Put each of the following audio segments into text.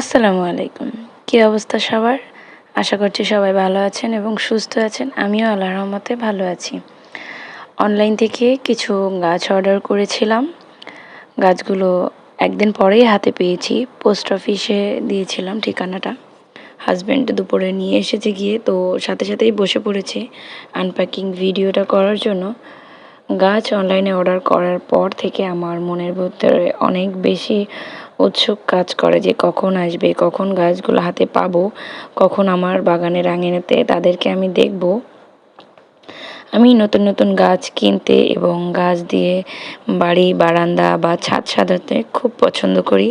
আসসালামু আলাইকুম। কী অবস্থা সবার? আশা করছি সবাই ভালো আছেন এবং সুস্থ আছেন। আমিও আল্লাহর রহমতে ভালো আছি। অনলাইন থেকে কিছু গাছ অর্ডার করেছিলাম। গাছগুলো একদিন পরেই হাতে পেয়েছি। পোস্ট অফিসে দিয়েছিলাম ঠিকানাটা। হাজব্যান্ড দুপুরে নিয়ে এসেছে গিয়ে, তো সাথে সাথেই বসে পড়েছে আনপ্যাকিং ভিডিওটা করার জন্য। গাছ অনলাইনে অর্ডার করার পর থেকে আমার মনের ভিতরে অনেক বেশি উৎসুক কাজ করে যে কখন আসবে, কখন গাছগুলো হাতে পাবো, কখন আমার বাগানের আঙিনাতে তাদেরকে আমি দেখব। আমি নতুন নতুন গাছ কিনতে এবং গাছ দিয়ে বাড়ি, বারান্দা বা ছাদ সাজাতে খুব পছন্দ করি।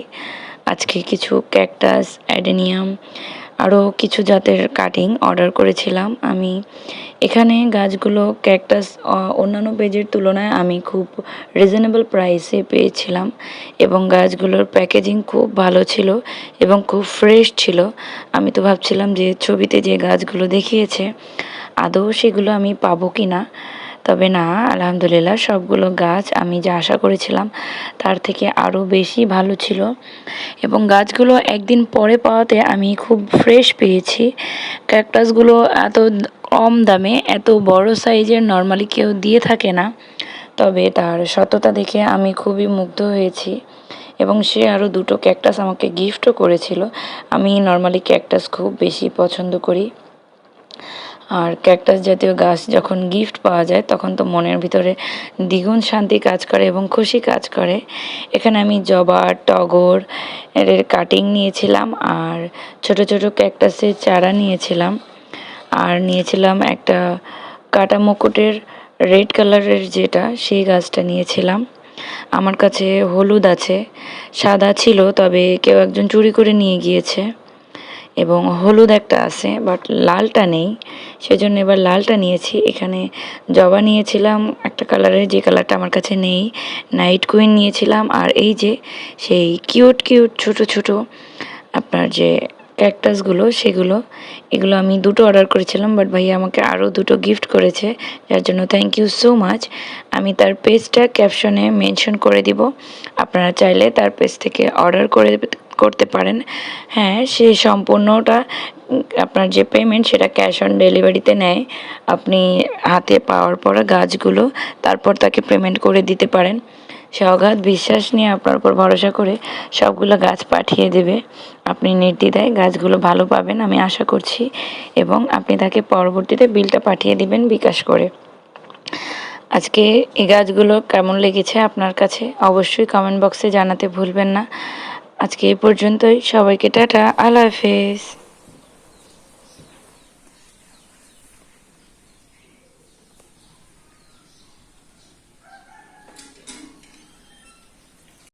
আজকে কিছু ক্যাকটাস, অ্যাডেনিয়াম আরও কিছু জাতের কাটিং অর্ডার করেছিলাম। আমি এখানে গাছগুলো ক্যাকটাস অন্যান্য পেজের তুলনায় আমি খুব রিজনেবল প্রাইসে পেয়েছিলাম এবং গাছগুলোর প্যাকেজিং খুব ভালো ছিল এবং খুব ফ্রেশ ছিল। আমি তো ভাবছিলাম যে ছবিতে যে গাছগুলো দেখিয়েছে, আদৌ সেগুলো আমি পাবো কি না তবে না, আলহামদুলিল্লাহ সবগুলো গাছ আমি যা আশা করেছিলাম তার থেকে আরও বেশি ভালো ছিল। এবং গাছগুলো একদিন পরে পাওয়াতে আমি খুব ফ্রেশ পেয়েছি। ক্যাকটাসগুলো এত কম দামে, এত বড় সাইজের নর্মালি কেউ দিয়ে থাকে না। তবে তার সততা দেখে আমি খুবই মুগ্ধ হয়েছি। এবং সে আরও দুটো ক্যাকটাস আমাকে গিফটও করেছিল। আমি নর্মালি ক্যাকটাস খুব বেশি পছন্দ করি। আর ক্যাকটাস জাতীয় গাছ যখন গিফট পাওয়া যায়, তখন তো মনের ভিতরে দ্বিগুণ শান্তি কাজ করে এবং খুশি কাজ করে। এখানে আমি জবা টগর এর কাটিং নিয়েছিলাম আর ছোট ছোট ক্যাকটাসের চারা নিয়েছিলাম। আর নিয়েছিলাম একটা কাটা মুকুটের রেড কালারের যেটা, সেই গাছটা নিয়েছিলাম। আমার কাছে হলুদ আছে, সাদা ছিল, তবে কেউ একজন চুরি করে নিয়ে গিয়েছে। এবং হলুদ একটা আছে বাট লালটা নেই। সেজন্য এবার লালটা নিয়েছি। এখানে জবা নিয়েছিলাম, একটা কালারের যে কালারটা আমার কাছে নেই। নাইট কুইন নিয়েছিলাম, আর এই যে সেই কিউট কিউট ছোট ছোট আপনার যে ক্যাকটাসগুলো সেগুলো, এগুলো আমি দুটো অর্ডার করেছিলাম বাট ভাইয়া আমাকে আরও দুটো গিফট করেছে। যার জন্য থ্যাংক ইউ সো মাচ আমি তার পেজটা ক্যাপশনে মেনশন করে দিব। আপনারা চাইলে তার পেজ থেকে অর্ডার করে করতে পারেন। হ্যাঁ সে সম্পূর্ণটা আপনার যে পেমেন্ট সেটা ক্যাশ অন ডেলিভারিতে নেয়। আপনি হাতে পাওয়ার পরে গাছগুলো, তারপর তাকে পেমেন্ট করে দিতে পারেন। সে অগাধ বিশ্বাস নিয়ে আপনার উপর ভরসা করে সবগুলো গাছ পাঠিয়ে দেবে। আপনি নির্দ্বিধায় গাছগুলো ভালো পাবেন আমি আশা করছি এবং আপনি তাকে পরবর্তীতে বিলটা পাঠিয়ে দিবেন বিকাশ করে। আজকে এই গাছগুলো কেমন লেগেছে আপনার কাছে? অবশ্যই কমেন্ট বক্সে জানাতে ভুলবেন না। আজকে এই পর্যন্তই। সবাইকে টাটা। আল্লাহ হাফেজ।